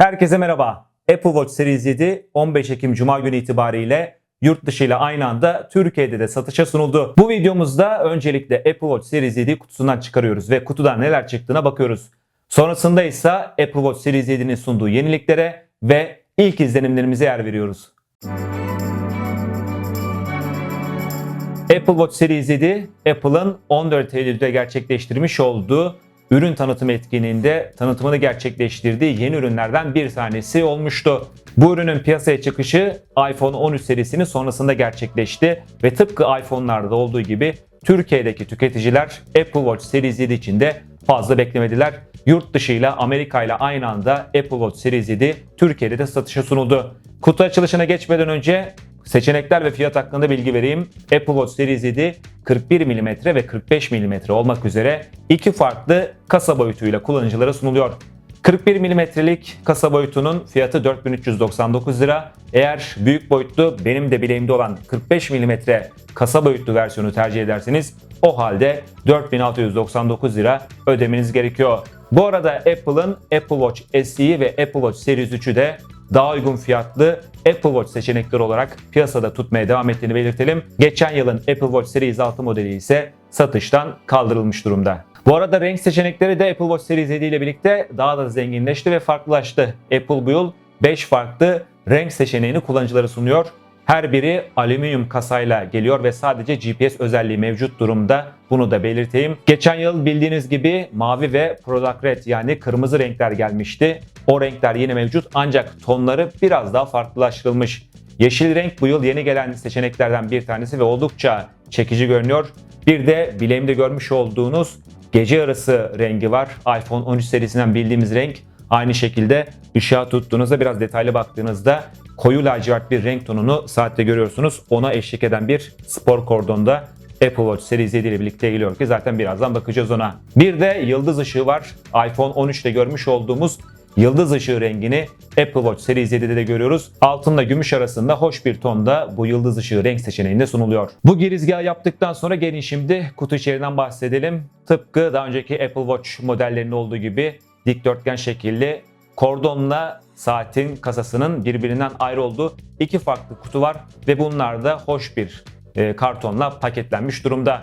Herkese merhaba. Apple Watch Series 7 15 Ekim Cuma günü itibariyle yurt dışı ile aynı anda Türkiye'de de satışa sunuldu. Bu videomuzda öncelikle Apple Watch Series 7'yi kutusundan çıkarıyoruz ve kutudan neler çıktığına bakıyoruz. Sonrasında ise Apple Watch Series 7'nin sunduğu yeniliklere ve ilk izlenimlerimize yer veriyoruz. Apple Watch Series 7, Apple'ın 14 Eylül'de gerçekleştirmiş olduğu ürün tanıtım etkinliğinde tanıtımını gerçekleştirdiği yeni ürünlerden bir tanesi olmuştu. Bu ürünün piyasaya çıkışı iPhone 13 serisinin sonrasında gerçekleşti ve tıpkı iPhone'larda olduğu gibi Türkiye'deki tüketiciler Apple Watch Series 7 için de fazla beklemediler. Yurt dışı ile Amerika ile aynı anda Apple Watch Series 7 Türkiye'de de satışa sunuldu. Kutu açılışına geçmeden önce Seçenekler ve fiyat hakkında bilgi vereyim. Apple Watch Series 7 41 mm ve 45 mm olmak üzere iki farklı kasa boyutuyla kullanıcılara sunuluyor. 41 mm'lik kasa boyutunun fiyatı 4399 lira. Eğer büyük boyutlu benim de bileğimde olan 45 mm kasa boyutlu versiyonu tercih ederseniz o halde 4699 lira ödemeniz gerekiyor. Bu arada Apple'ın Apple Watch SE ve Apple Watch Series 3'ü de daha uygun fiyatlı Apple Watch seçenekleri olarak piyasada tutmaya devam ettiğini belirtelim. Geçen yılın Apple Watch Series 6 modeli ise satıştan kaldırılmış durumda. Bu arada renk seçenekleri de Apple Watch Series 7 ile birlikte daha da zenginleşti ve farklılaştı. Apple bu yıl 5 farklı renk seçeneğini kullanıcılara sunuyor. Her biri alüminyum kasayla geliyor ve sadece GPS özelliği mevcut durumda. Bunu da belirteyim. Geçen yıl bildiğiniz gibi mavi ve Product Red yani kırmızı renkler gelmişti. O renkler yine mevcut ancak tonları biraz daha farklılaştırılmış. Yeşil renk bu yıl yeni gelen seçeneklerden bir tanesi ve oldukça çekici görünüyor. Bir de bileğimde görmüş olduğunuz gece yarısı rengi var. iPhone 13 serisinden bildiğimiz renk. Aynı şekilde ışığa tuttuğunuzda biraz detaylı baktığınızda koyu lacivert bir renk tonunu saatte görüyorsunuz. Ona eşlik eden bir spor kordonda Apple Watch Series 7 ile birlikte geliyor ki zaten birazdan bakacağız ona. Bir de yıldız ışığı var. iPhone 13'te görmüş olduğumuz yıldız ışığı rengini Apple Watch Series 7'de de görüyoruz. Altınla gümüş arasında hoş bir tonda bu yıldız ışığı renk seçeneğinde sunuluyor. Bu girizgahı yaptıktan sonra gelin şimdi kutu içeriğinden bahsedelim. Tıpkı daha önceki Apple Watch modellerinde olduğu gibi dikdörtgen şekilli kordonla saatin kasasının birbirinden ayrı olduğu iki farklı kutu var ve bunlar da hoş bir e, kartonla paketlenmiş durumda.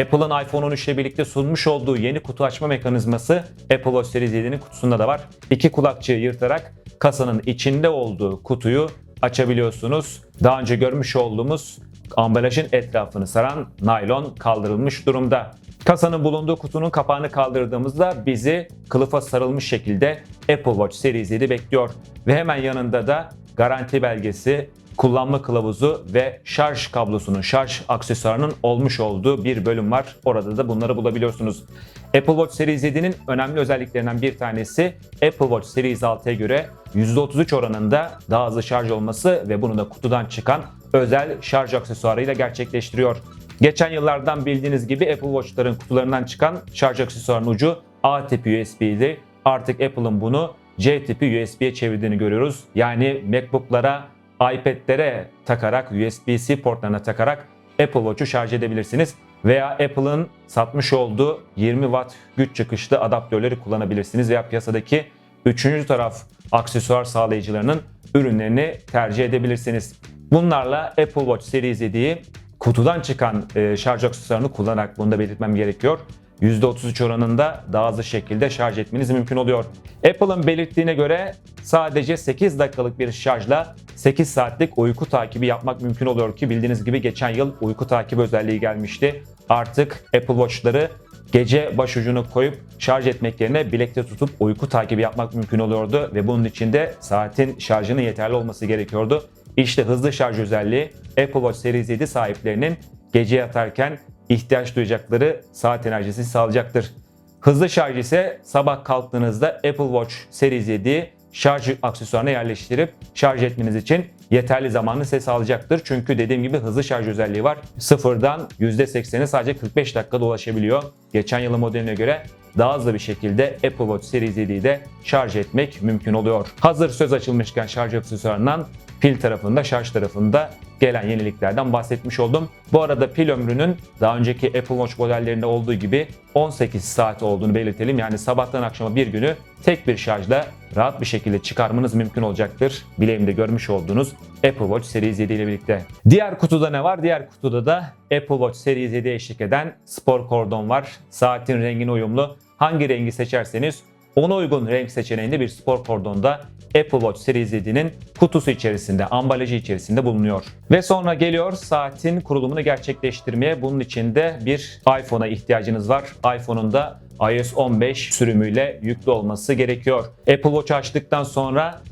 Apple'ın iPhone 13 ile birlikte sunmuş olduğu yeni kutu açma mekanizması Apple Watch Series 7'nin kutusunda da var. İki kulakçığı yırtarak kasanın içinde olduğu kutuyu açabiliyorsunuz. Daha önce görmüş olduğumuz ambalajın etrafını saran naylon kaldırılmış durumda. Kasanın bulunduğu kutunun kapağını kaldırdığımızda bizi kılıfa sarılmış şekilde Apple Watch Series 7 bekliyor. Ve hemen yanında da garanti belgesi, kullanma kılavuzu ve şarj kablosunun, şarj aksesuarının olmuş olduğu bir bölüm var. Orada da bunları bulabiliyorsunuz. Apple Watch Series 7'nin önemli özelliklerinden bir tanesi Apple Watch Series 6'ya göre %33 oranında daha hızlı şarj olması ve bunu da kutudan çıkan özel şarj aksesuarıyla gerçekleştiriyor. Geçen yıllardan bildiğiniz gibi Apple Watch'ların kutularından çıkan şarj aksesuarının ucu A tipi USB'ydi. Artık Apple'ın bunu C tipi USB'ye çevirdiğini görüyoruz. Yani MacBook'lara, iPad'lere takarak, USB-C portlarına takarak Apple Watch'u şarj edebilirsiniz. Veya Apple'ın satmış olduğu 20 Watt güç çıkışlı adaptörleri kullanabilirsiniz. Veya piyasadaki üçüncü taraf aksesuar sağlayıcılarının ürünlerini tercih edebilirsiniz. Bunlarla Apple Watch Series 7'yi kutudan çıkan e, şarj aksesuarını kullanarak bunu da belirtmem gerekiyor. %33 oranında daha hızlı şekilde şarj etmeniz mümkün oluyor. Apple'ın belirttiğine göre sadece 8 dakikalık bir şarjla 8 saatlik uyku takibi yapmak mümkün oluyor ki bildiğiniz gibi geçen yıl uyku takibi özelliği gelmişti. Artık Apple Watch'ları gece başucunu koyup şarj etmek yerine bilekte tutup uyku takibi yapmak mümkün oluyordu ve bunun için de saatin şarjının yeterli olması gerekiyordu. İşte hızlı şarj özelliği Apple Watch Series 7 sahiplerinin gece yatarken ihtiyaç duyacakları saat enerjisi sağlayacaktır. Hızlı şarj ise sabah kalktığınızda Apple Watch Series 7 şarj aksesuarına yerleştirip şarj etmeniz için yeterli zamanı size sağlayacaktır. Çünkü dediğim gibi hızlı şarj özelliği var. Sıfırdan %80'e sadece 45 dakikada ulaşabiliyor. Geçen yılın modeline göre daha hızlı bir şekilde Apple Watch Series 7'yi de şarj etmek mümkün oluyor. Hazır söz açılmışken şarj aksesuarından pil tarafında, şarj tarafında gelen yeniliklerden bahsetmiş oldum. Bu arada pil ömrünün daha önceki Apple Watch modellerinde olduğu gibi 18 saat olduğunu belirtelim. Yani sabahtan akşama bir günü tek bir şarjla rahat bir şekilde çıkarmanız mümkün olacaktır. Bileğimde görmüş olduğunuz Apple Watch Series 7 ile birlikte. Diğer kutuda ne var? Diğer kutuda da Apple Watch Series 7'ye eşlik eden spor kordon var. Saatin rengine uyumlu. Hangi rengi seçerseniz ona uygun renk seçeneğinde bir spor kordonda Apple Watch Series 7'nin kutusu içerisinde, ambalajı içerisinde bulunuyor. Ve sonra geliyor saatin kurulumunu gerçekleştirmeye. Bunun için de bir iPhone'a ihtiyacınız var. iPhone'un da iOS 15 sürümüyle yüklü olması gerekiyor. Apple Watch açtıktan sonra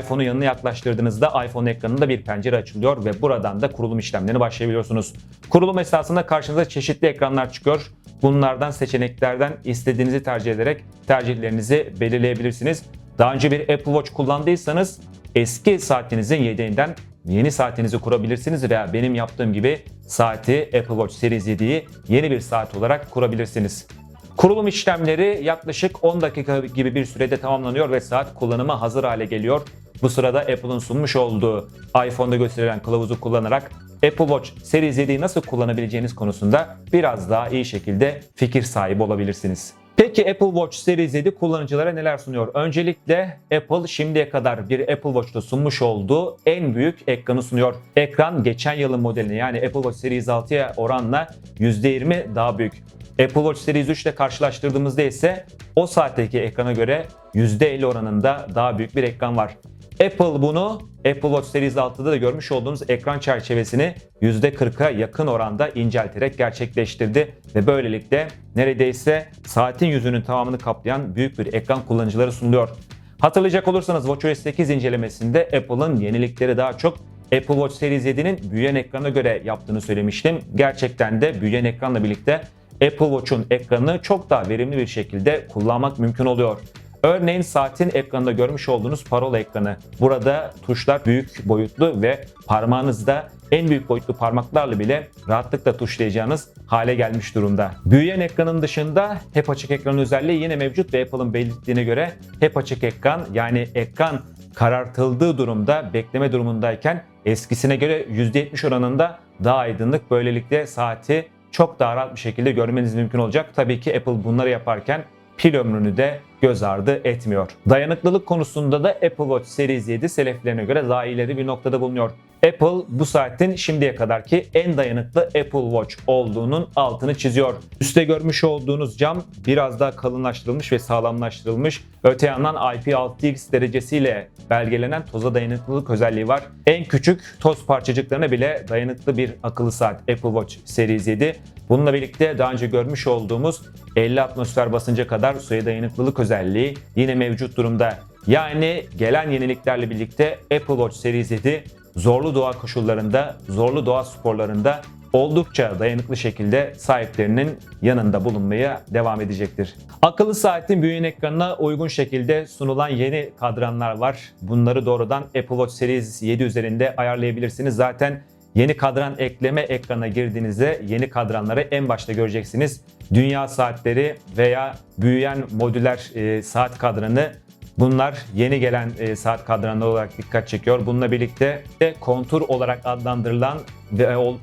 iPhone'u yanına yaklaştırdığınızda iPhone ekranında bir pencere açılıyor ve buradan da kurulum işlemlerine başlayabiliyorsunuz. Kurulum esnasında karşınıza çeşitli ekranlar çıkıyor. Bunlardan seçeneklerden istediğinizi tercih ederek tercihlerinizi belirleyebilirsiniz. Daha önce bir Apple Watch kullandıysanız eski saatinizin yedeğinden yeni saatinizi kurabilirsiniz veya benim yaptığım gibi saati Apple Watch Series 7'yi yeni bir saat olarak kurabilirsiniz. Kurulum işlemleri yaklaşık 10 dakika gibi bir sürede tamamlanıyor ve saat kullanıma hazır hale geliyor. Bu sırada Apple'ın sunmuş olduğu iPhone'da gösterilen kılavuzu kullanarak Apple Watch Series 7'yi nasıl kullanabileceğiniz konusunda biraz daha iyi şekilde fikir sahibi olabilirsiniz. Peki Apple Watch Series 7 kullanıcılara neler sunuyor? Öncelikle Apple şimdiye kadar bir Apple Watch'ta sunmuş olduğu en büyük ekranı sunuyor. Ekran geçen yılın modeline yani Apple Watch Series 6'ya oranla %20 daha büyük. Apple Watch Series 3 ile karşılaştırdığımızda ise o saatteki ekrana göre %50 oranında daha büyük bir ekran var. Apple bunu Apple Watch Series 6'da da görmüş olduğunuz ekran çerçevesini %40'a yakın oranda incelterek gerçekleştirdi ve böylelikle neredeyse saatin yüzünün tamamını kaplayan büyük bir ekran kullanıcılara sunuluyor. Hatırlayacak olursanız WatchOS 8 incelemesinde Apple'ın yenilikleri daha çok Apple Watch Series 7'nin büyüyen ekrana göre yaptığını söylemiştim. Gerçekten de büyüyen ekranla birlikte Apple Watch'un ekranını çok daha verimli bir şekilde kullanmak mümkün oluyor. Örneğin saatin ekranında görmüş olduğunuz parola ekranı. Burada tuşlar büyük boyutlu ve parmağınızda en büyük boyutlu parmaklarla bile rahatlıkla tuşlayacağınız hale gelmiş durumda. Büyüyen ekranın dışında hep açık ekran özelliği yine mevcut ve Apple'ın belirttiğine göre hep açık ekran yani ekran karartıldığı durumda bekleme durumundayken eskisine göre %70 oranında daha aydınlık böylelikle saati çok daha rahat bir şekilde görmeniz mümkün olacak. Tabii ki Apple bunları yaparken pil ömrünü de göz ardı etmiyor. Dayanıklılık konusunda da Apple Watch Series 7 seleflerine göre daha ileri bir noktada bulunuyor. Apple bu saatin şimdiye kadarki en dayanıklı Apple Watch olduğunun altını çiziyor. Üste görmüş olduğunuz cam biraz daha kalınlaştırılmış ve sağlamlaştırılmış. Öte yandan IP6X derecesiyle belgelenen toza dayanıklılık özelliği var. En küçük toz parçacıklarına bile dayanıklı bir akıllı saat Apple Watch Series 7. Bununla birlikte daha önce görmüş olduğumuz 50 atmosfer basınca kadar suya dayanıklılık özelliği yine mevcut durumda. Yani gelen yeniliklerle birlikte Apple Watch Series 7 zorlu doğa koşullarında, zorlu doğa sporlarında oldukça dayanıklı şekilde sahiplerinin yanında bulunmaya devam edecektir. Akıllı saatin büyüğün ekranına uygun şekilde sunulan yeni kadranlar var. Bunları doğrudan Apple Watch Series 7 üzerinde ayarlayabilirsiniz. Zaten Yeni kadran ekleme ekrana girdiğinizde yeni kadranları en başta göreceksiniz. Dünya saatleri veya büyüyen modüler e, saat kadranı Bunlar yeni gelen e, saat kadranları olarak dikkat çekiyor. Bununla birlikte de kontur olarak adlandırılan ve ol,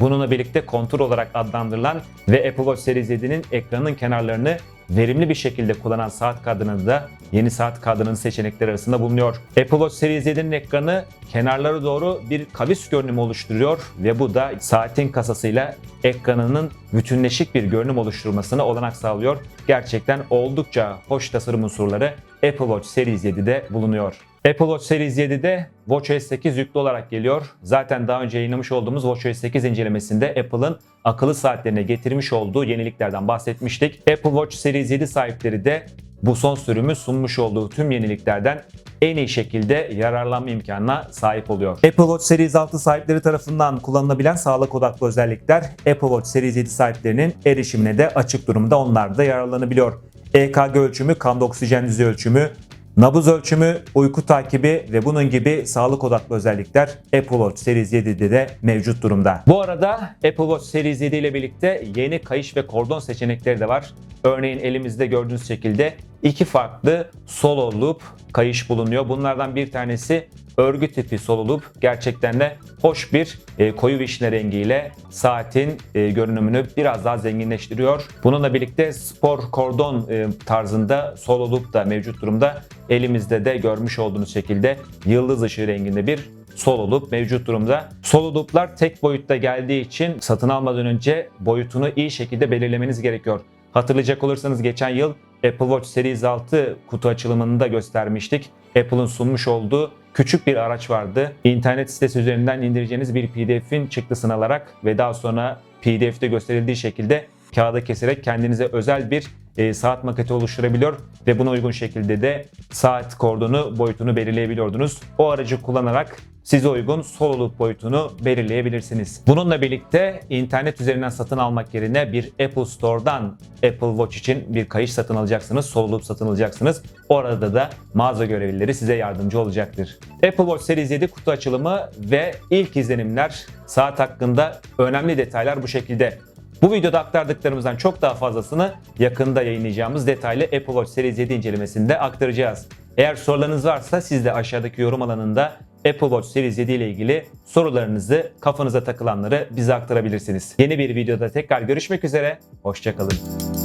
bununla birlikte kontur olarak adlandırılan ve Apple Watch Series 7'nin ekranın kenarlarını verimli bir şekilde kullanan saat kadranı da yeni saat kadranın seçenekleri arasında bulunuyor. Apple Watch Series 7'nin ekranı kenarlara doğru bir kavis görünümü oluşturuyor ve bu da saatin kasasıyla ekranının bütünleşik bir görünüm oluşturmasına olanak sağlıyor. Gerçekten oldukça hoş tasarım unsurları Apple Watch Series 7'de bulunuyor. Apple Watch Series 7'de WatchOS 8 yüklü olarak geliyor. Zaten daha önce yayınlamış olduğumuz WatchOS 8 incelemesinde Apple'ın akıllı saatlerine getirmiş olduğu yeniliklerden bahsetmiştik. Apple Watch Series 7 sahipleri de bu son sürümü sunmuş olduğu tüm yeniliklerden en iyi şekilde yararlanma imkanına sahip oluyor. Apple Watch Series 6 sahipleri tarafından kullanılabilen sağlık odaklı özellikler Apple Watch Series 7 sahiplerinin erişimine de açık durumda onlar da yararlanabiliyor. EKG ölçümü, kan oksijen düzeyi ölçümü, Nabız ölçümü, uyku takibi ve bunun gibi sağlık odaklı özellikler Apple Watch Series 7'de de mevcut durumda. Bu arada Apple Watch Series 7 ile birlikte yeni kayış ve kordon seçenekleri de var. Örneğin elimizde gördüğünüz şekilde iki farklı solo loop kayış bulunuyor. Bunlardan bir tanesi örgü tipi solo loop. Gerçekten de hoş bir e, koyu vişne rengiyle saatin e, görünümünü biraz daha zenginleştiriyor. Bununla birlikte spor kordon e, tarzında solo loop da mevcut durumda. Elimizde de görmüş olduğunuz şekilde yıldız ışığı renginde bir solo loop mevcut durumda. Solo loop'lar tek boyutta geldiği için satın almadan önce boyutunu iyi şekilde belirlemeniz gerekiyor. Hatırlayacak olursanız geçen yıl Apple Watch Series 6 kutu açılımını da göstermiştik. Apple'ın sunmuş olduğu küçük bir araç vardı. İnternet sitesi üzerinden indireceğiniz bir PDF'in çıktısını alarak ve daha sonra PDF'de gösterildiği şekilde kağıda keserek kendinize özel bir e, saat maketi oluşturabiliyor ve buna uygun şekilde de saat kordonu boyutunu belirleyebiliyordunuz. O aracı kullanarak size uygun loop boyutunu belirleyebilirsiniz. Bununla birlikte internet üzerinden satın almak yerine bir Apple Store'dan Apple Watch için bir kayış satın alacaksınız, solo loop satın alacaksınız. Orada da mağaza görevlileri size yardımcı olacaktır. Apple Watch Series 7 kutu açılımı ve ilk izlenimler saat hakkında önemli detaylar bu şekilde. Bu videoda aktardıklarımızdan çok daha fazlasını yakında yayınlayacağımız detaylı Apple Watch Series 7 incelemesinde aktaracağız. Eğer sorularınız varsa siz de aşağıdaki yorum alanında Apple Watch Series 7 ile ilgili sorularınızı, kafanıza takılanları bize aktarabilirsiniz. Yeni bir videoda tekrar görüşmek üzere, hoşçakalın.